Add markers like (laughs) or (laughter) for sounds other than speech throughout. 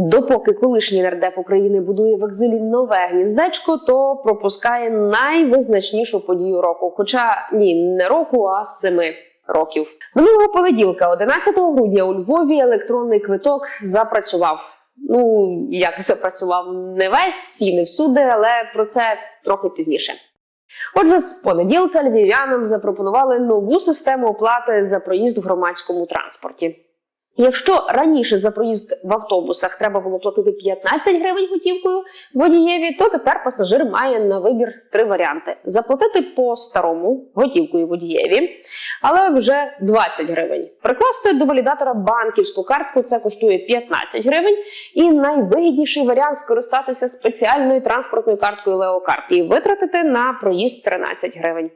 Допоки колишній нардеп України будує в екзилі нове гніздечко, то пропускає найвизначнішу подію року. Хоча ні, не року, а семи років. Минулого понеділка, 11 грудня, у Львові електронний квиток запрацював. Ну як запрацював не весь і не всюди, але про це трохи пізніше. Отже, з понеділка львів'янам запропонували нову систему оплати за проїзд в громадському транспорті. Якщо раніше за проїзд в автобусах треба було платити 15 гривень готівкою водієві, то тепер пасажир має на вибір три варіанти: заплатити по старому готівкою водієві, але вже 20 гривень. Прикласти до валідатора банківську картку це коштує 15 гривень. І найвигідніший варіант скористатися спеціальною транспортною карткою Леокарт і витратити на проїзд 13 гривень.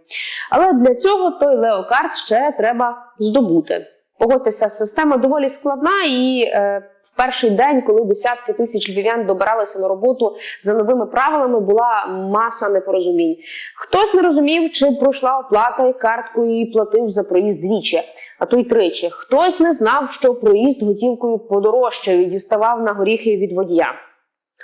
Але для цього той Леокарт ще треба здобути. Погодьтеся, система доволі складна, і е, в перший день, коли десятки тисяч львів'ян добиралися на роботу за новими правилами, була маса непорозумінь. Хтось не розумів, чи пройшла оплата і карткою і платив за проїзд двічі, а то й тричі. Хтось не знав, що проїзд готівкою подорожчав і діставав на горіхи від водія.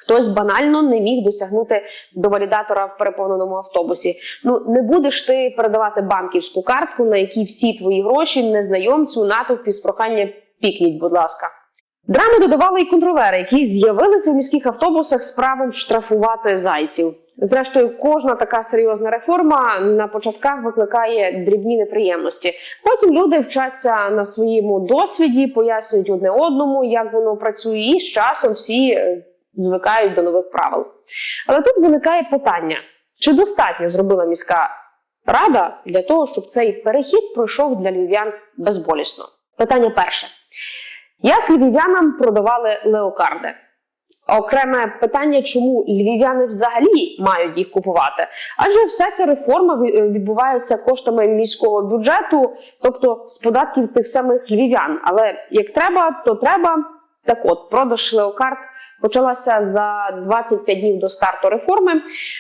Хтось банально не міг досягнути до валідатора в переповненому автобусі. Ну не будеш ти передавати банківську картку, на якій всі твої гроші незнайомцю натовпі з прохання пікніть, будь ласка. Драми додавали і контролери, які з'явилися в міських автобусах з правом штрафувати зайців. Зрештою, кожна така серйозна реформа на початках викликає дрібні неприємності. Потім люди вчаться на своєму досвіді, пояснюють одне одному, як воно працює, і з часом всі е, звикають до нових правил. Але тут виникає питання: чи достатньо зробила міська рада для того, щоб цей перехід пройшов для львів'ян безболісно? Питання перше: як львів'янам продавали леокарди? Окреме питання, чому львів'яни взагалі мають їх купувати? Адже вся ця реформа відбувається коштами міського бюджету, тобто з податків тих самих львів'ян. Але як треба, то треба. Так от, продаж леокарт почалася за 25 днів до старту реформи.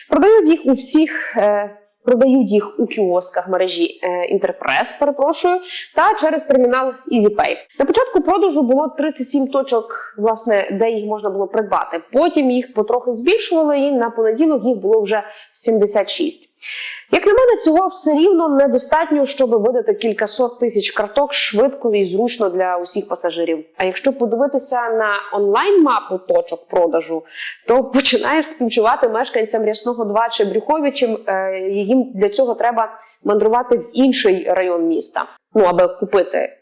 Продають їх у всіх. Е, Продають їх у кіосках мережі е, Інтерпрес, перепрошую, та через термінал EasyPay. На початку продажу було 37 точок, власне, де їх можна було придбати. Потім їх потрохи збільшували, і на понеділок їх було вже 76. Як на мене, цього все рівно недостатньо, щоб видати кількасот тисяч карток швидко і зручно для усіх пасажирів. А якщо подивитися на онлайн-мапу точок продажу, то (laughs) починаєш співчувати мешканцям Рясного 2 чи Брюховичем, їм для цього треба мандрувати в інший район міста, ну аби купити.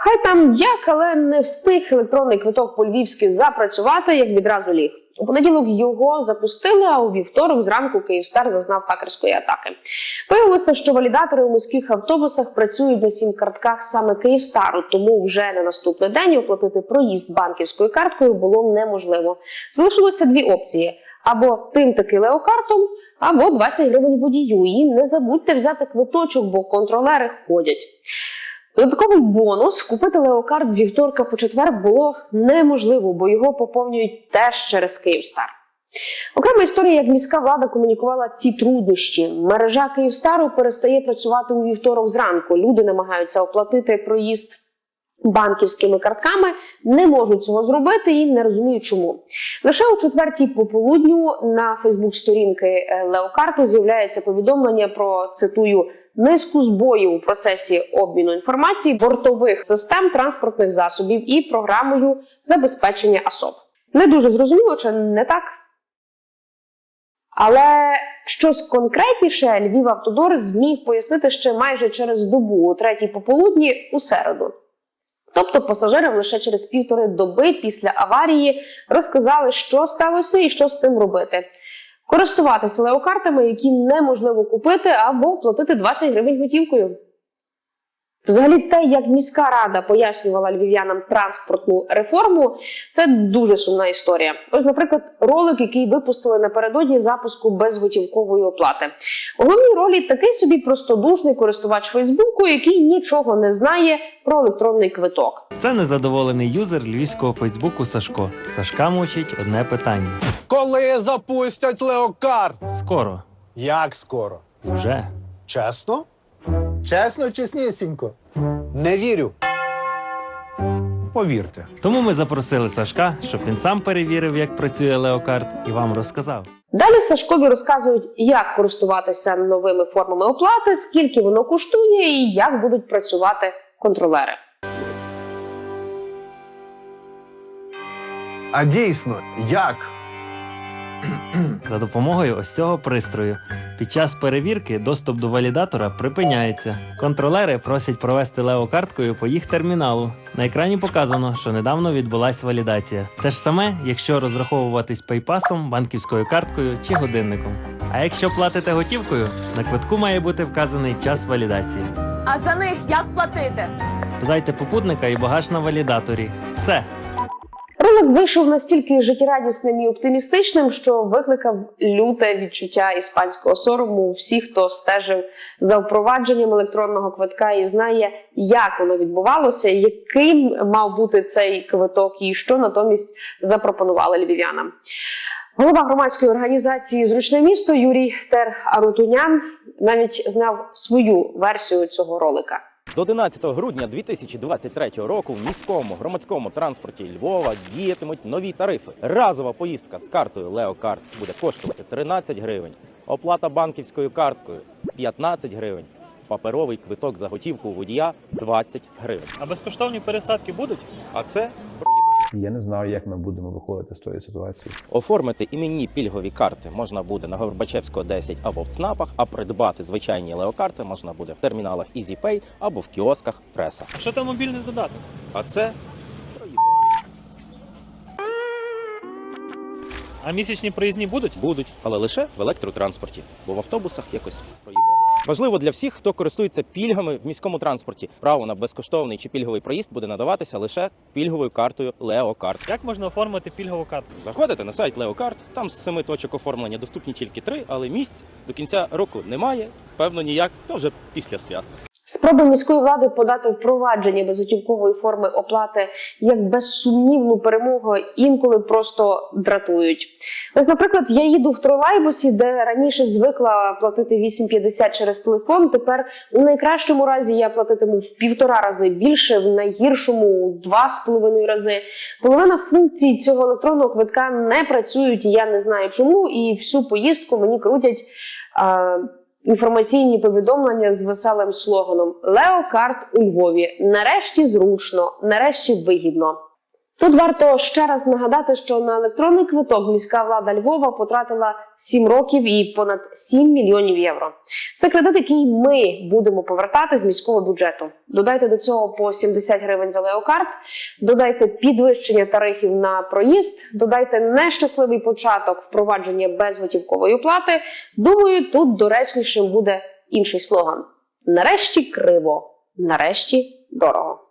Хай там як, але не встиг електронний квиток по-львівськи запрацювати, як відразу ліг. У понеділок його запустили, а у вівторок зранку Київстар зазнав хакерської атаки. Виявилося, що валідатори у міських автобусах працюють на сім картках саме Київстару, тому вже на наступний день оплатити проїзд банківською карткою було неможливо. Залишилося дві опції: або тим таки леокартом, або 20 гривень водію. І не забудьте взяти квиточок, бо контролери ходять. Додатковий бонус купити леокарт з вівторка по четвер було неможливо, бо його поповнюють теж через Київстар. Окрема історія, як міська влада комунікувала ці труднощі. Мережа Київстару перестає працювати у вівторок зранку. Люди намагаються оплатити проїзд банківськими картками, не можуть цього зробити і не розуміють, чому. Лише о четвертій пополудню на Фейсбук-сторінки е, Леокарту з'являється повідомлення про цитую низку збоїв у процесі обміну інформації бортових систем транспортних засобів і програмою забезпечення АСОП. Не дуже зрозуміло, чи не так. Але щось конкретніше Львів Автодор зміг пояснити ще майже через добу, о третій пополудні у середу. Тобто пасажирам лише через півтори доби після аварії розказали, що сталося і що з тим робити. Користуватися леокартами, які неможливо купити, або платити 20 гривень готівкою. Взагалі, те, як міська рада пояснювала львів'янам транспортну реформу, це дуже сумна історія. Ось, наприклад, ролик, який випустили напередодні запуску безготівкової оплати. У головній ролі такий собі простодушний користувач Фейсбуку, який нічого не знає про електронний квиток. Це незадоволений юзер львівського Фейсбуку Сашко. Сашка мучить одне питання. Коли запустять леокарт? Скоро. Як скоро? Вже. Чесно? Чесно, чеснісінько. Не вірю. Повірте. Тому ми запросили Сашка, щоб він сам перевірив, як працює леокарт, і вам розказав. Далі Сашкові розказують, як користуватися новими формами оплати, скільки воно коштує і як будуть працювати контролери. А дійсно, як? За допомогою ось цього пристрою. Під час перевірки доступ до валідатора припиняється. Контролери просять провести леокарткою по їх терміналу. На екрані показано, що недавно відбулася валідація. Те ж саме, якщо розраховуватись пейпасом, банківською карткою чи годинником. А якщо платите готівкою, на квитку має бути вказаний час валідації. А за них як платити? Додайте попутника і багаж на валідаторі. Все. Ролик вийшов настільки життєрадісним і оптимістичним, що викликав люте відчуття іспанського сорому у всіх, хто стежив за впровадженням електронного квитка і знає, як воно відбувалося, яким мав бути цей квиток, і що натомість запропонували львів'янам. Голова громадської організації Зручне місто Юрій Тер Арутунян навіть знав свою версію цього ролика. З 11 грудня 2023 року в міському громадському транспорті Львова діятимуть нові тарифи. Разова поїздка з картою Леокарт буде коштувати 13 гривень, оплата банківською карткою 15 гривень, паперовий квиток за готівку у водія 20 гривень. А безкоштовні пересадки будуть? А це Я не знаю, як ми будемо виходити з тої ситуації. оформити іменні пільгові карти можна буде на Горбачевського 10 або в ЦНАПах, а придбати звичайні леокарти можна буде в терміналах EasyPay або в кіосках преса. Що там мобільний додаток? А це А місячні проїзні будуть? Будуть, але лише в електротранспорті, бо в автобусах якось проїбало. Важливо для всіх, хто користується пільгами в міському транспорті. Право на безкоштовний чи пільговий проїзд буде надаватися лише пільговою картою Леокарт. Як можна оформити пільгову карту? Заходите на сайт Леокарт, там з семи точок оформлення доступні тільки три, але місць до кінця року немає. Певно, ніяк, то вже після свята. Спроби міської влади подати впровадження безготівкової форми оплати як безсумнівну перемогу інколи просто дратують. Ось, наприклад, я їду в тролейбусі, де раніше звикла платити 8,50 через телефон. Тепер у найкращому разі я платитиму в півтора рази більше, в найгіршому два з половиною рази. Половина функцій цього електронного квитка не працюють, я не знаю чому. І всю поїздку мені крутять. Інформаційні повідомлення з веселим слоганом Леокарт у Львові. Нарешті зручно, нарешті вигідно. Тут варто ще раз нагадати, що на електронний квиток міська влада Львова потратила 7 років і понад 7 мільйонів євро. Це кредит, який ми будемо повертати з міського бюджету. Додайте до цього по 70 гривень за леокарт, додайте підвищення тарифів на проїзд, додайте нещасливий початок впровадження безготівкової оплати. Думаю, тут доречнішим буде інший слоган: нарешті криво, нарешті дорого.